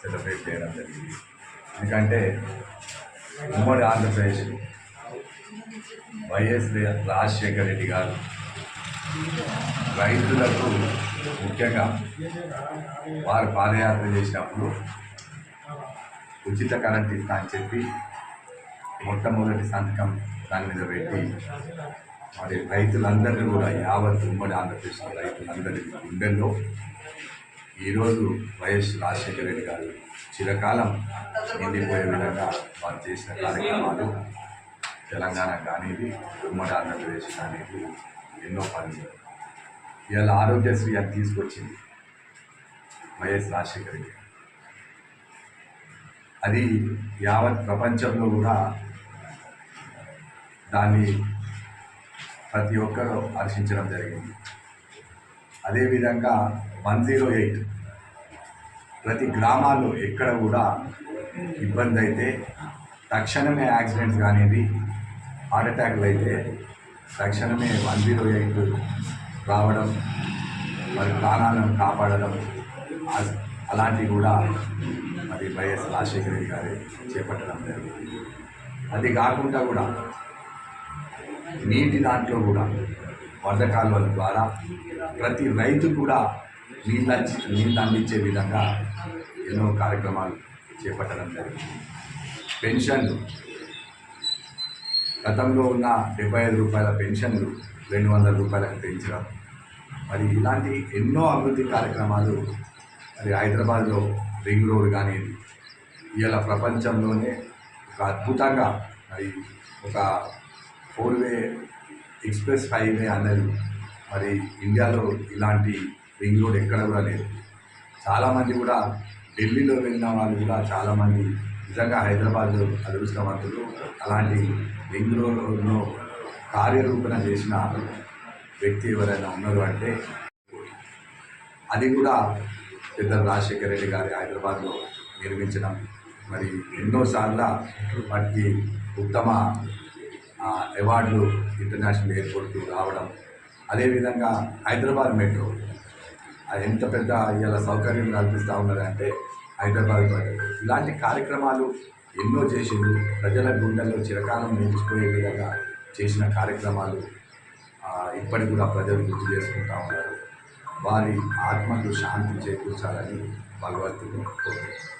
Celebrate చేయడం జరిగింది. ఎందుకంటే ఉమ్మడి ఆంధ్రప్రదేశ్ వైఎస్ రాజశేఖర రెడ్డి గారు రైతులకు ముఖ్యంగా వారు పాదయాత్ర చేసినప్పుడు ఉచిత కరెంట్ ఇస్తా అని చెప్పి మొట్టమొదటి సంతకం దాని మీద పెట్టి మరి రైతులందరినీ కూడా యావత్ ఉమ్మడి ఆంధ్రప్రదేశ్ రైతులందరి గుండెల్లో ఈరోజు వైఎస్ రాజశేఖర రెడ్డి గారు చిరకాలం నిండిపోయే విధంగా వారు చేసిన కార్యక్రమాలు తెలంగాణ కానీ ఉమ్మడి ఆంధ్రప్రదేశ్ కానీ ఎన్నో పనులు. ఇవాళ ఆరోగ్యశ్రీ అని తీసుకొచ్చింది వైఎస్ రాజశేఖర రెడ్డి అది యావత్ ప్రపంచంలో కూడా దాన్ని ప్రతి ఒక్కరూ హర్షించడం జరిగింది. అదేవిధంగా వన్ జీరో ఎయిట్. ప్రతి గ్రామాల్లో ఎక్కడ కూడా ఇబ్బంది అయితే తక్షణమే యాక్సిడెంట్స్ కానివి హార్ట్ అటాక్లు అయితే తక్షణమే వన్ జీరో ఎయిట్ రావడం మరి ప్రాణాలను కాపాడడం అలాంటివి కూడా మరి వైఎస్ రాజశేఖర రెడ్డి గారు చేపట్టడం జరిగింది. అది కాకుండా కూడా నీటి దాంట్లో కూడా వరద కాలువల ద్వారా ప్రతి రైతు కూడా నీళ్ళు నీళ్ళు అందించే విధంగా ఎన్నో కార్యక్రమాలు చేపట్టడం జరిగింది. పెన్షన్లు గతంలో ఉన్న డెబ్బై ఐదు రూపాయల పెన్షన్లు రెండు వందల రూపాయలకు పెంచడం. మరి ఇలాంటి ఎన్నో అభివృద్ధి కార్యక్రమాలు మరి హైదరాబాద్లో రింగ్ రోడ్ కానీ ఇవాళ ప్రపంచంలోనే ఒక అద్భుతంగా అది ఒక ఫోర్ వే ఎక్స్ప్రెస్ హైవే అన్నది. మరి ఇండియాలో ఇలాంటి రింగ్ రోడ్ ఎక్కడ కూడా లేదు. చాలామంది కూడా ఢిల్లీలో వెళ్ళిన వాళ్ళు కూడా చాలామంది నిజంగా హైదరాబాద్ అదృష్టవంతులు. అలాంటి రింగ్ రోడ్లో కార్యరూపణ చేసిన వ్యక్తి ఎవరైనా ఉన్నారు అంటే అది కూడా పెద్ద రాజశేఖర రెడ్డి గారి హైదరాబాద్లో నిర్మించడం మరి ఎన్నోసార్లు వాటికి ఉత్తమ అవార్డులు ఇంటర్నేషనల్ ఎయిర్పోర్ట్ రావడం. అదేవిధంగా హైదరాబాద్ మెట్రో. అది ఎంత పెద్ద ఇవాళ సౌకర్యం కల్పిస్తూ ఉన్నారంటే హైదరాబాద్ ప్రజలు ఇలాంటి కార్యక్రమాలు ఎన్నో చేసిండు ప్రజల గుండెల్లో చిరకాలం నిలిచిపోయే విధంగా చేసిన కార్యక్రమాలు ఇప్పటికి కూడా ప్రజలు గుర్తు చేసుకుంటూ ఉన్నారు. వారి ఆత్మకు శాంతి చేకూర్చాలని భగవంతుడు కోరుకుంటున్నాను.